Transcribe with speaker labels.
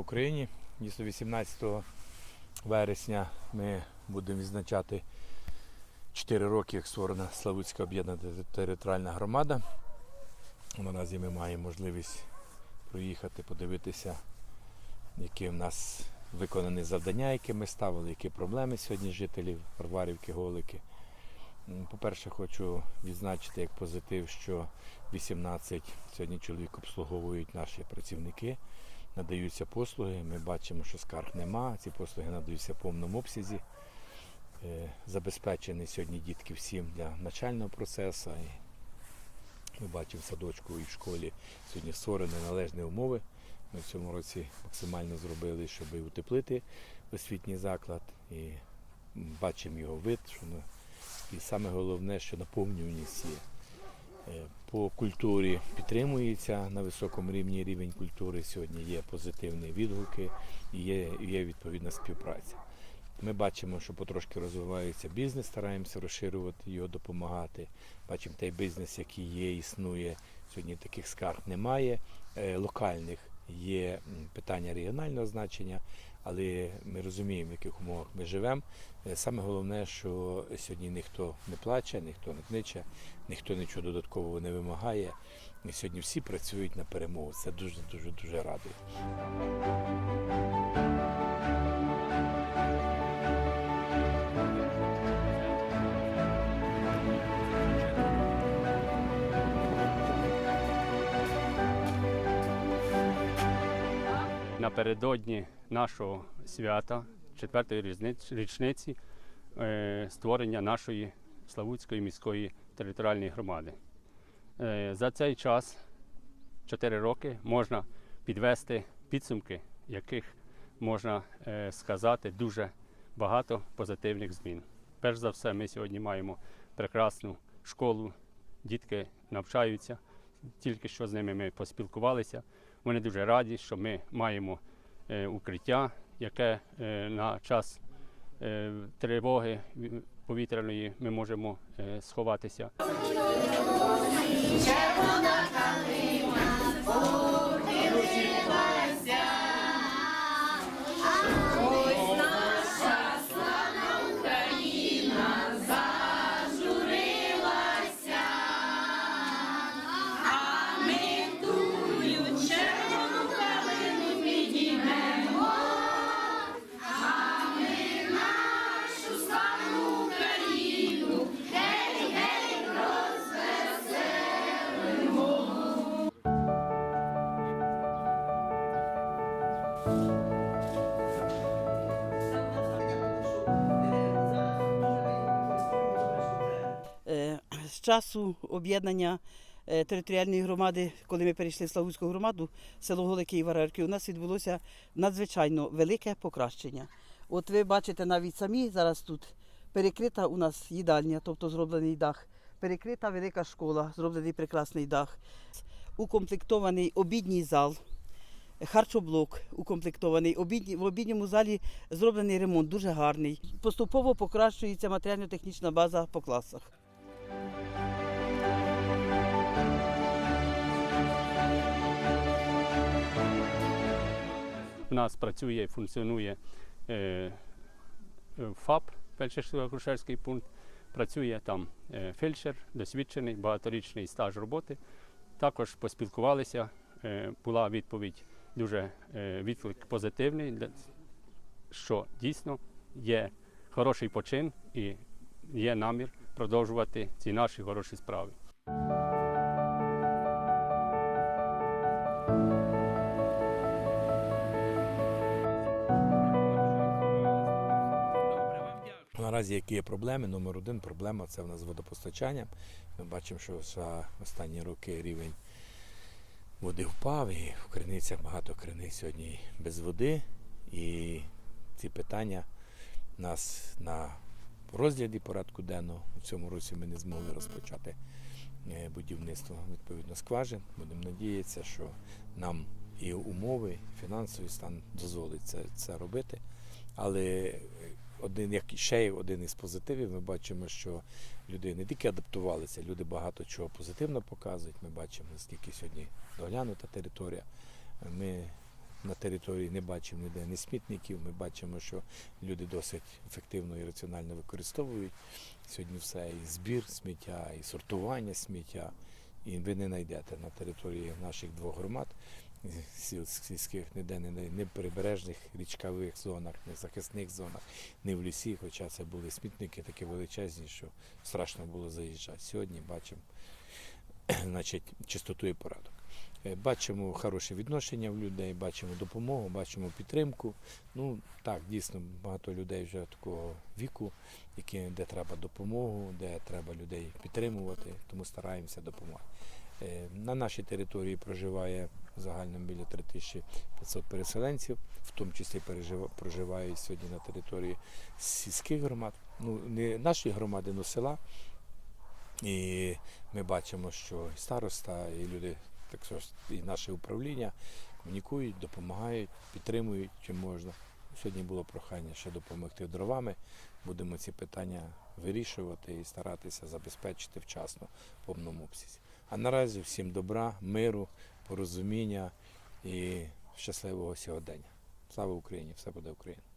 Speaker 1: Україні! Дійсно, 18 вересня ми будемо відзначати 4 роки, як створена Славутська об'єднана територіальна громада. Наразі ми маємо можливість проїхати, подивитися, які в нас виконані завдання, які ми ставили, які проблеми сьогодні жителів Варварівки, Голики. По-перше, хочу відзначити як позитив, що 18 сьогодні чоловік обслуговують наші працівники надаються послуги. Ми бачимо, що скарг нема. Ці послуги надаються в повному обсязі. Е, Забезпечені сьогодні дітки всім для навчального процесу. Ми бачимо в садочку і в школі сьогодні створені належні умови. Ми в цьому році максимально зробили, щоб утеплити освітній заклад. І бачимо його вид. Що. І саме головне, що наповнюваність є. Е, По культурі підтримується на високому рівні рівень культури. Сьогодні є позитивні відгуки і є, є відповідна співпраця. Ми бачимо, що потрошки розвивається бізнес, стараємося розширювати його, допомагати. Бачимо той бізнес, який є, існує. Сьогодні таких скарг немає. Е, Локальних є питання регіонального значення, але ми розуміємо, в яких умовах ми живемо. Е, Саме головне, що сьогодні ніхто не плаче, ніхто не книче, ніхто нічого додаткового не вимагає. І сьогодні всі працюють на перемогу. Це дуже дуже дуже радує.
Speaker 2: Напередодні нашого свята, четвертої річниці е, створення нашої Славутської міської територіальної громади. Е, За цей час, 4 роки, можна підвести підсумки, яких можна е, сказати дуже багато позитивних змін. Перш за все, ми сьогодні маємо прекрасну школу, дітки навчаються. Тільки що з ними ми поспілкувалися. Вони дуже раді, що ми маємо е, укриття, яке е, на час е, тривоги повітряної ми можемо сховатися.
Speaker 3: З часу об'єднання е, територіальної громади, коли ми перейшли в Славутську громаду, село Голики і Варарки, у нас відбулося надзвичайно велике покращення. От ви бачите навіть самі зараз тут перекрита у нас їдальня, тобто зроблений дах, перекрита велика школа, зроблений прекрасний дах, укомплектований обідній зал. Харчоблок укомплектований. В обідньому залі зроблений ремонт, дуже гарний. Поступово покращується матеріально-технічна база по класах.
Speaker 2: У нас працює і функціонує е, ФАП, фельдшерсько-акушерський пункт. Працює там е, фельдшер, досвідчений, багаторічний стаж роботи. Також поспілкувалися, е, була відповідь дуже е, відклик позитивний, що дійсно є хороший почин і є намір продовжувати ці наші хороші справи.
Speaker 1: Наразі які є проблеми? Номер один проблема це в нас з водопостачанням. Ми бачимо, що за останні роки рівень води впав, і в криницях багато криниць сьогодні без води. І ці питання нас на розгляді порядку денного. У цьому році ми не змогли розпочати е, будівництво відповідно скважин. Будемо надіятися, що нам і умови, і фінансовий стан дозволить це, це робити. Але е, один як ще один із позитивів, ми бачимо, що люди не тільки адаптувалися, люди багато чого позитивно показують. Ми бачимо, наскільки сьогодні доглянута територія. Ми на території не бачимо ніде ні смітників. Ми бачимо, що люди досить ефективно і раціонально використовують. Сьогодні все і збір сміття, і сортування сміття. І ви не знайдете на території наших двох громад сільських ніде не, не в прибережних річкових зонах, не в захисних зонах, не в лісі, хоча це були смітники такі величезні, що страшно було заїжджати. Сьогодні бачимо значить, чистоту і порядок. Е, Бачимо хороше відношення в людей, бачимо допомогу, бачимо підтримку. Ну так, дійсно багато людей вже такого віку, які, де треба допомогу, де треба людей підтримувати, тому стараємося допомагати. Е, На нашій території проживає загально біля 3500 переселенців, в тому числі проживають сьогодні на території сільських громад. Ну, не нашої громади, але села. І ми бачимо, що і староста, і люди, так і наше управління комунікують, допомагають, підтримують чим можна. Сьогодні було прохання ще допомогти дровами. Будемо ці питання вирішувати і старатися забезпечити вчасно в повному обсязі. А наразі всім добра, миру, порозуміння і щасливого сьогодення. Слава Україні! Все буде Україна!